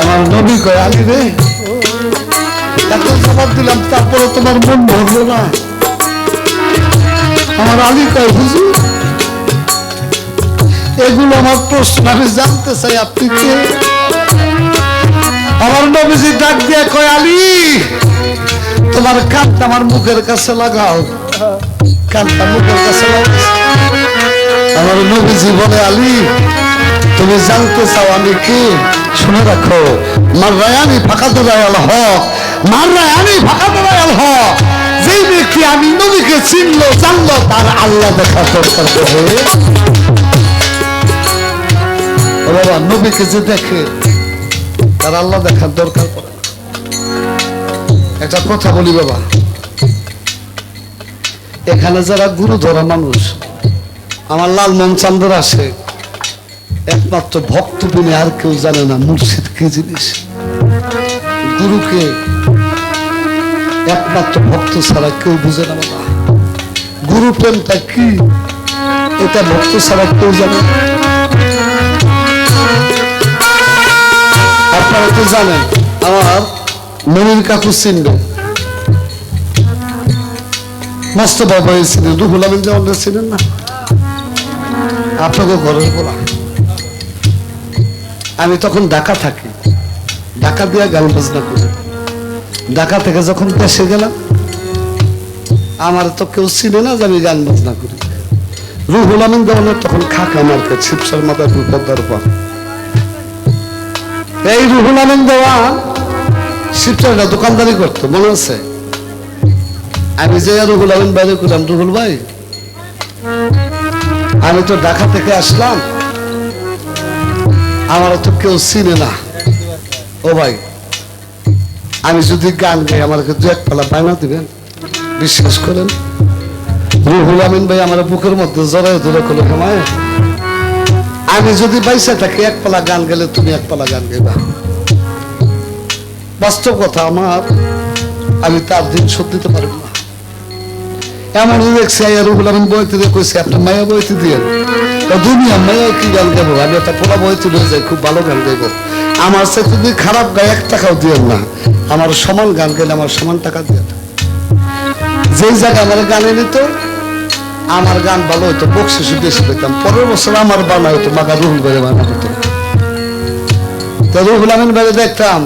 আমার নবী কয়, আলি রে। এত জবাব দিলাম তারপরে তোমার মন ভরলো না। আমার আলি কয়, হুজুর, এগুলো আমার প্রশ্ন আমি জানতে চাই, আপনি কে? আমার নবীজি ডাক দিয়ে কয়, আলী। তোমার কানটা আমার মুখের কাছে লাগাও। কানটা মুখের কাছে আমার নবীজি বলে, আলী, তুমি জানতে চাও আমি কি? শুনে রাখো। মার রায়ানি ফাঁকা দোলায়াল হক। মার রায়ানি ফাঁকা দোলায়াল হক। যেই ব্যক্তি আমি নবীকে চিনলো, জানলো, তার আল্লাহ দেখা দরকার বাবা, নবীকে যে দেখে, তার আল্লাহ দেখার দরকার পড়ে। একটা কথা বলি বাবা। এখানে যারা গুরু ধরা মানুষ, আমার লাল মন চান্দর আসে একমাত্র ভক্ত বিনে আর কেউ জানে না মুর্শিদ কি জিনিস। গুরুকে একমাত্র ভক্ত ছাড়া কেউ বুঝে না বাবা। গুরু প্রেমটা কি? এটা ভক্ত ছাড়া কেউ জানে আপনারা তো জানেন, আমার মনির কাকু চিনবে মস্ত বাবা ছিলেন রুহুল আমিন যেমন ছিলেন না? আপনাকে ঘরের বলা। আমি তখন ঢাকা থাকি। ঢাকা দিয়ে গান বাজনা করি। ঢাকা থেকে যখন দেশে গেলাম, আমার তো কেউ চিনে না যে আমি গান বাজনা করি। রুহুল আমিন দেওয়ানের তখন খাকা মার্কেট শিবসার মাথায় পদ্মার পর। এই রুহুল আমিন দেওয়া শিবসারটা দোকানদারি করতো, মনে আছে? আমি যে রুহুল আমিন বাইরে করলাম, রুহুল ভাই। আমি তো ঢাকা থেকে আসলাম। আমার তো কেউ চিনে না। ও ভাই, আমি যদি গান গাই, আমাকে দু এক পালা বায়না দিবেন? বিশ্বাস করেন? রুহুল আমিন ভাই আমার বুকের মধ্যে জড়াই ধরে করল হেমায় আমি যদি বাইসে থাকি, এক পালা গান গেলে তুমি এক পালা গান গাইবা। বাস্তব কথা আমার, আমি তার দিন শোধ দিতে পারব না। এমন দেখছি রুহুল আমিন বইতে দিয়ে কইছে আপনার মায়া বইতে দিয়ে দুনিয়া মায়া কি গান গাবো? আমি একটা পোলা বইতে নিয়ে যাই, খুব ভালো গান গাইবো। আমার সে যদি খারাপ গায়ে, এক টাকাও দিয়েন না। আমার সমান গান গেলে আমার সমান টাকা দিয়ে যেই জায়গায় আমার গান গানে নিত আমার গান ভালো হতো বকশিস বেশি পেতাম পরের বছর আমার বানা হতো মাকা রুহুল বেড়ে বানা হতো তো রুহুল আমিন বেড়ে দেখতাম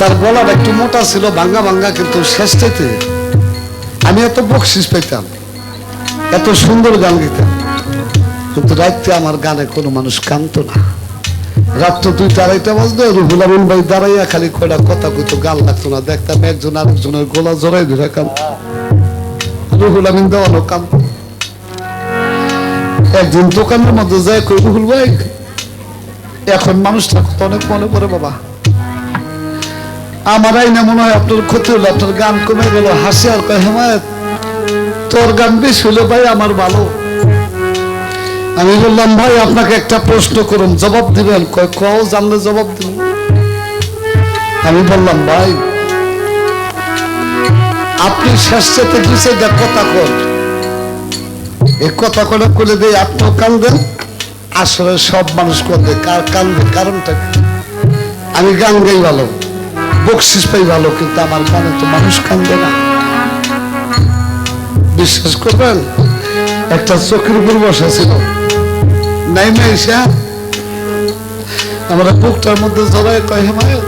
তার গলাটা একটু মোটা ছিল, ভাঙ্গা ভাঙ্গা, কিন্তু শেষটাতে আমি এত বকশিস পেতাম, এত সুন্দর গান গেতাম। কিন্তু রাত্রে আমার গানে কোনো মানুষ কানতো না। রাত্র দুইটা, আড়াইটা বাজতো রুহুল আমিন ভাই দাঁড়াইয়া খালি কয়টা কথা কইতো, গান লাগতো না। দেখতাম একজন আরেকজনের গোলা জড়াই ধরে কান রুহুল আমিন দেওয়ানো কাম একদিন দোকানের মধ্যে যায় কই, রুহুল ভাই, এখন মানুষটা অনেক মনে পড়ে বাবা। আমার আইনে মনে হয় আপনার ক্ষতি হলো আপনার গান কমে গেল, হাসি আর কয়, হেমায়ত, তোর গান বেশ হলো ভাই আমার ভালো। আমি বললাম, ভাই, আপনাকে একটা প্রশ্ন করুন, জবাব দিবেন? কয়, কও, জানলে জবাব দিব। আমি বললাম, ভাই, আপনি শেষ দুই দেখ, কথা কর। এই কথা করে করে দিয়ে আপনিও কান্দেন আসলে সব মানুষ কান্দে কার কান্দে কারণটা আমি গান গাই ভালো। বকশিস পাই ভালো কিন্তু আমার গানে তো মানুষ কান্দে না। বিশ্বাস করবেন? একটা চোখের উপর বসা ছিল নাই ঈশা আমরা বুকটার মধ্যে জড়ায় কয় হেমায়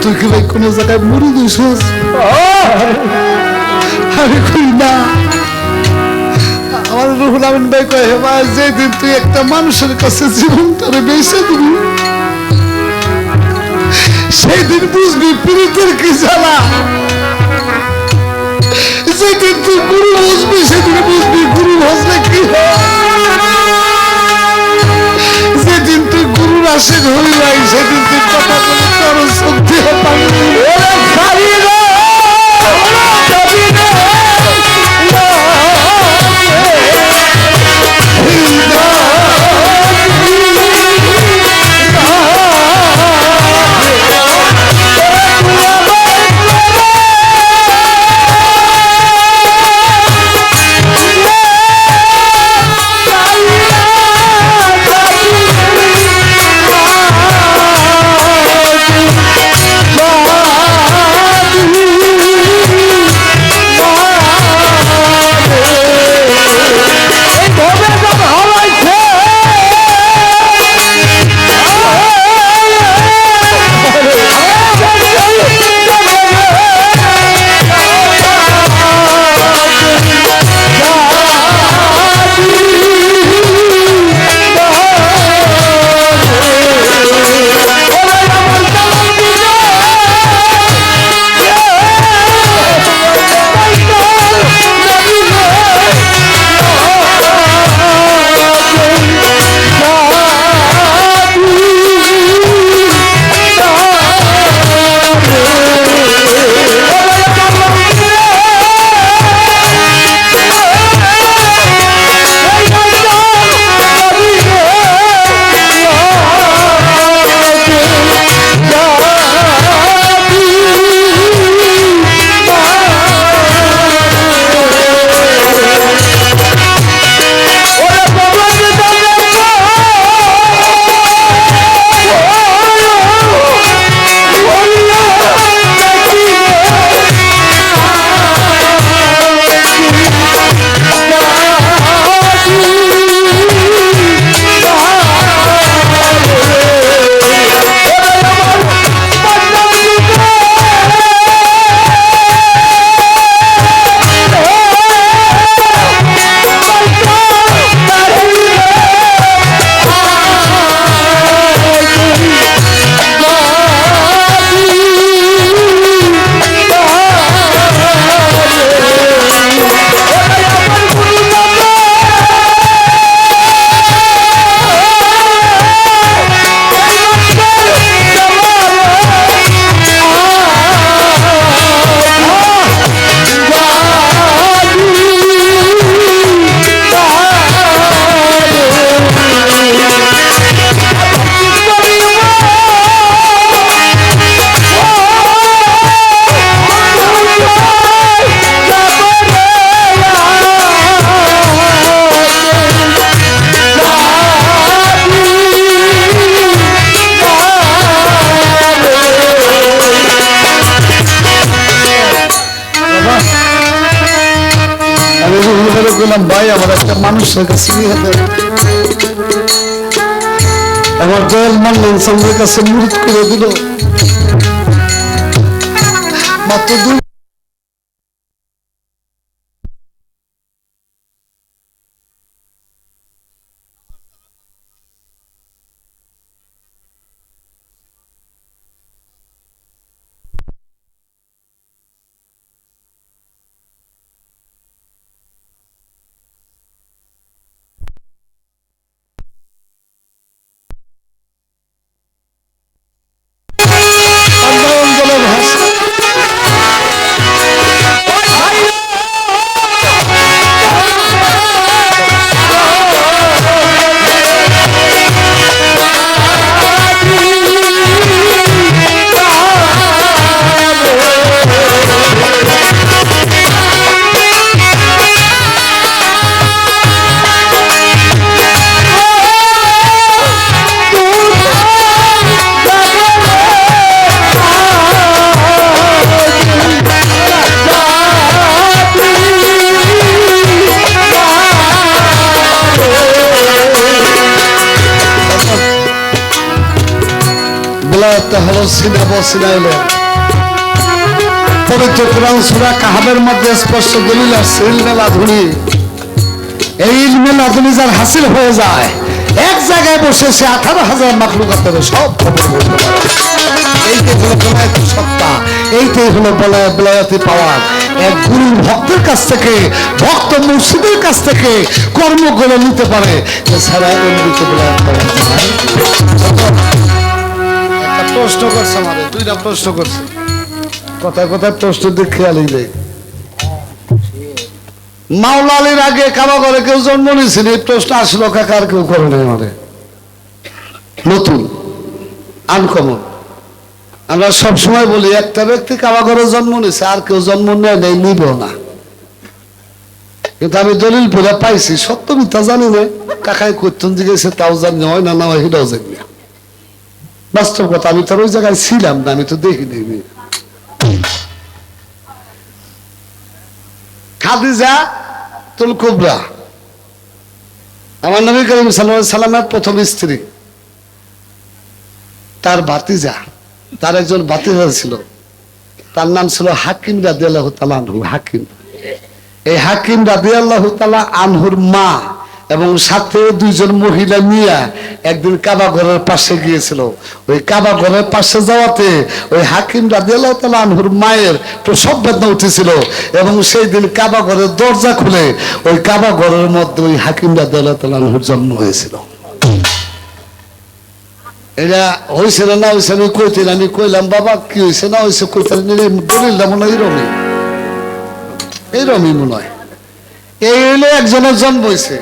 তুই কি ভাই কোনো জায়গায় মরি দিছিস আমি কই না। আমার রুহুল আমিন ভাই কয় হেমায় যেদিন তুই একটা মানুষের কাছে জীবন তোরে বেঁচে দিবি সেই দিন বুঝবি পীড়িতের কি জ্বালা? যেদিন তুই গুরু বুঝবি, সেদিন বুঝবি গুরু বসলে কি সেদিন তুই গুরুর আশীর্ হই যাই সেদিন তুই কথা বলে তোর শক্তি পাবি আমার একটা মানুষের কাছে নিয়ে আমার দয়াল মানলেন সঙ্গের কাছে মুরুত করে দিল। মাত্র বসিনা পবিত্র কোরআন সূরা কাহাবের মধ্যে স্পষ্ট দলিল আছে ইলমেল আধুনি এই ইলমেল আধুনি যার হাসিল হয়ে যায়, এক জায়গায় বসে সে আঠারো হাজার সব খবর বলতে এইটাই হলো সত্তা, এইটাই হলো পাওয়ার। এক গুরুর ভক্তের কাছ থেকে, ভক্ত মুর্শিদের কাছ থেকে কর্ম কর্মগুলো নিতে পারে, এছাড়া এমনিতে পাওয়া যায় প্রশ্ন করছে আমাদের, দুইটা প্রশ্ন করছে। কথায় কথায় প্রশ্ন দিয়ে খেয়ালই নেই। মাওলা আলীর আগে কাবা করে কেউ জন্ম নিয়েছেন এই প্রশ্ন আসলো কাকার কেউ করে নাই আমাদের? নতুন আনকমন আমরা সবসময় বলি, একটা ব্যক্তি কাবা করে জন্ম নিয়েছে, আর কেউ জন্ম নেয় নেই নিব না। কিন্তু আমি দলিল পড়ে পাইছি, সত্য মিথ্যা জানি না কাকায় করতেন জিজ্ঞেসে তাও জানি হয় না না হয়, সেটাও জানি না। বাস্তব কথা, আমি তো ওই জায়গায় ছিলাম না, আমি তো দেখিনি খাদিজা তুল কুবরা, আমার নবী করিম সাল্লামের প্রথম স্ত্রী। তার ভাতিজা, তার একজন ভাতিজা ছিল। তার নাম ছিল হাকিম রাদি আল্লাহ আনহু, হাকিম। এই হাকিম রাদি আল্লাহ আনহুর মা। এবং সাথে দুইজন মহিলা নিয়ে একদিন কাবা ঘরের পাশে গিয়েছিল। ওই কাবা ঘরের পাশে যাওয়াতে ওই হাকিম রাদি আল্লাহ আনহুর মায়ের প্রসব বেদনা উঠেছিল এবং সেই দিন কাবা ঘরের দরজা খুলে ওই কাবা ঘরের মধ্যে ওই হাকিম রাদি আল্লাহ আনহুর জন্ম হয়েছিল। এটা হয়েছে না হয়েছে আমি কইতে আমি কইলাম, বাবা, কি হয়েছে না হয়েছে কইতে দলিল মনে হয় এইরমই এইরমই মনে হয়। এই হইলে একজনের জন্ম হয়েছে